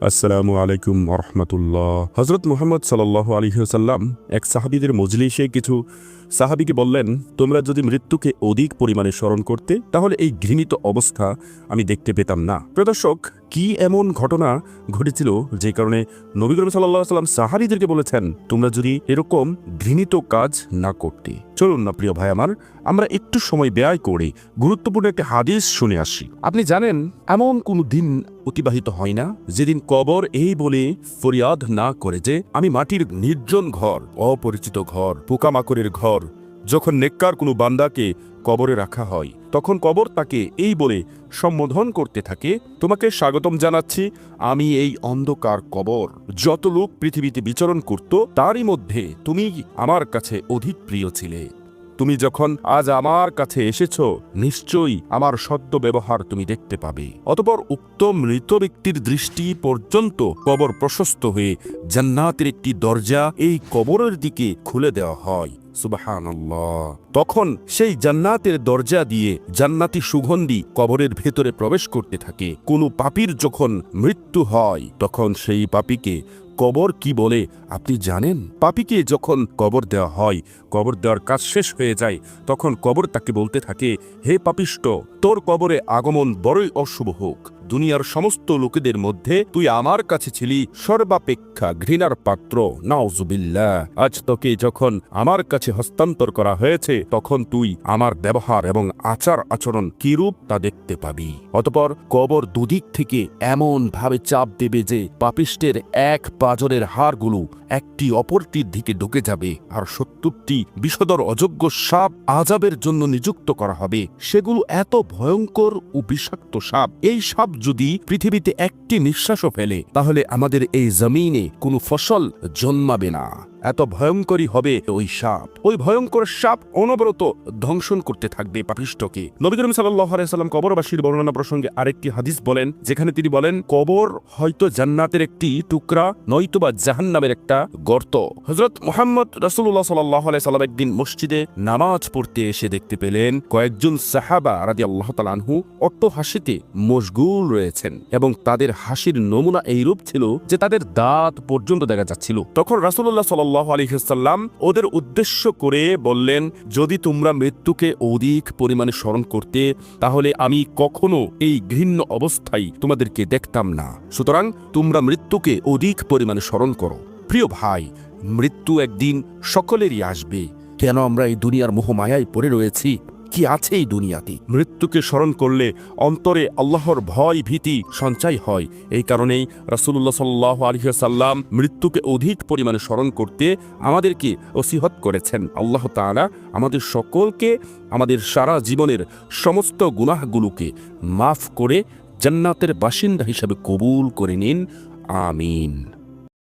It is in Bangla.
আসসালামু আলাইকুম রহমতুল্লাহ হজরত মোহাম্মদ সাল্লাহ আলহিহসাল্লাম এক সাহাবিদের মজলিসে কিছু সাহাবিকে বললেন, তোমরা যদি মৃত্যুকে অধিক পরিমাণে স্মরণ করতে, তাহলে এই ঘৃণিত অবস্থা আমি দেখতে পেতাম না। প্রদর্শক কি এমন ঘটনা ঘটেছিল যে কারণে নবী করিম সাল্লাহ সাল্লাম সাহাবিদেরকে বলেছেন, তোমরা যদি এরকম ঘৃণিত কাজ না করতে। চলুন না, প্রিয় ভাই আমার, আমরা একটু সময় ব্যয় করে গুরুত্বপূর্ণ একটি হাদিস শুনে আসি। আপনি জানেন, এমন কোনো দিন অতিবাহিত হয় না যেদিন কবর এই বলে ফরিয়াদ না করে যে, আমি মাটির নির্জন ঘর, অপরিচিত ঘর, পোকামাকড়ের ঘর যখন নেককার কোনো বান্দাকে কবরে রাখা হয়, তখন কবর তাকে এই বলে সম্বোধন করতে থাকে, তোমাকে স্বাগতম জানাচ্ছি, আমি এই অন্ধকার কবর। যত লোক পৃথিবীতে বিচরণ করত, তারই মধ্যে তুমি আমার কাছে অধিক প্রিয় ছিলে। তুমি যখন আজ আমার কাছে এসেছ, নিশ্চয়ই আমার সদ্য ব্যবহার তুমি দেখতে পাবে। অতপর উক্ত মৃত ব্যক্তির দৃষ্টি পর্যন্ত কবর প্রশস্ত হয়ে জান্নাতের একটি দরজা এই কবরের দিকে খুলে দেওয়া হয়। তখন সেই জান্নাতের দরজা দিয়ে জান্নাতি সুগন্ধি কবরের ভেতরে প্রবেশ করতে থাকে। কোনো পাপীর যখন মৃত্যু হয়, তখন সেই পাপীকে কবর কি বলে আপনি জানেন? পাপিকে যখন কবর দেওয়া হয়, কবর দেওয়ার কাজ শেষ হয়ে যায়, তখন কবর তাকে বলতে থাকে, হে পাপিষ্ট, তোর কবরে আগমন বড়ই অশুভ হোক। দুনিয়ার সমস্ত লোকেদের মধ্যে তুই আমার কাছে ছিলি সর্বাপেক্ষা ঘৃণার পাত্র। নাউজুবিল্লাহ। আজ তোকে যখন আমার কাছে হস্তান্তর করা হয়েছে, তখন তুই আমার ব্যবহার এবং আচার আচরণ কিরূপ তা দেখতে পাবি। অতপর কবর দুদিক থেকে এমন ভাবে চাপ দেবে যে পাপিষ্টের এক পাজরের হাড়গুলো একটি অপরটির দিকে ঢুকে যাবে আর সত্তরটি বিষদর অযোগ্য সাপ আজাবের জন্য নিযুক্ত করা হবে। সেগুলো এত ভয়ঙ্কর ও বিষাক্ত সাপ, এই সাপ যদি পৃথিবীতে একটি নিঃশ্বাসও ফেলে তাহলে আমাদের এই জমিনে কোনো ফসল জন্মাবে না। এত ভয়ঙ্করী হবে ওই সাপ। ওই ভয়ঙ্কর সাপ অনবরত ধ্বংসন করতে থাকবে পাপিষ্টকে নবী করিম সাল্লাহ কবরবাসীর বর্ণনা প্রসঙ্গে আরেকটি হাদিস বলেন, যেখানে তিনি বলেন, কবর হয়তো জান্নাতের একটি টুকরা নয়তো নয়তোবা জাহান্নামের একটা গর্ত। হজরত মোহাম্মদ রসুল্লাহ সাল্লাহ একদিন মসজিদে নামাজ পড়তে এসে দেখতে পেলেন, কয়েকজন সাহাবা রাজি আল্লাহ তালানহু অট্ট হাসিতে মশগুল রয়েছেন এবং তাদের হাসির নমুনা এইরূপ ছিল যে তাদের দাঁত পর্যন্ত দেখা যাচ্ছিল। তখন রাসুল্লাহ সাল্লাহ আলহিসাল্লাম ওদের উদ্দেশ্য করে বললেন, যদি তোমরা মৃত্যুকে অধিক পরিমাণে স্মরণ করতে, তাহলে আমি কখনো এই ঘৃণ্য অবস্থায় তোমাদেরকে দেখতাম না। সুতরাং তোমরা মৃত্যুকে অধিক পরিমাণে স্মরণ করো। প্রিয় ভাই, মৃত্যু একদিন সকলেরই আসবে। কেন আমরা এই দুনিয়ার মোহমায়ায় পড়ে রয়েছি? কি আছে এই দুনিয়াতে? মৃত্যুকে স্মরণ করলে অন্তরে আল্লাহর ভয় ভীতি সঞ্চয় হয়। এই কারণেই রাসুল্লাহ সাল্লাহ আলহিসাল্লাম মৃত্যুকে অধিক পরিমাণে স্মরণ করতে আমাদেরকে ওসিহত করেছেন। আল্লাহ তাআলা আমাদের সকলকে আমাদের সারা জীবনের সমস্ত গুনাহগুলোকে মাফ করে জান্নাতের বাসিন্দা হিসাবে কবুল করে নিন। আমিন।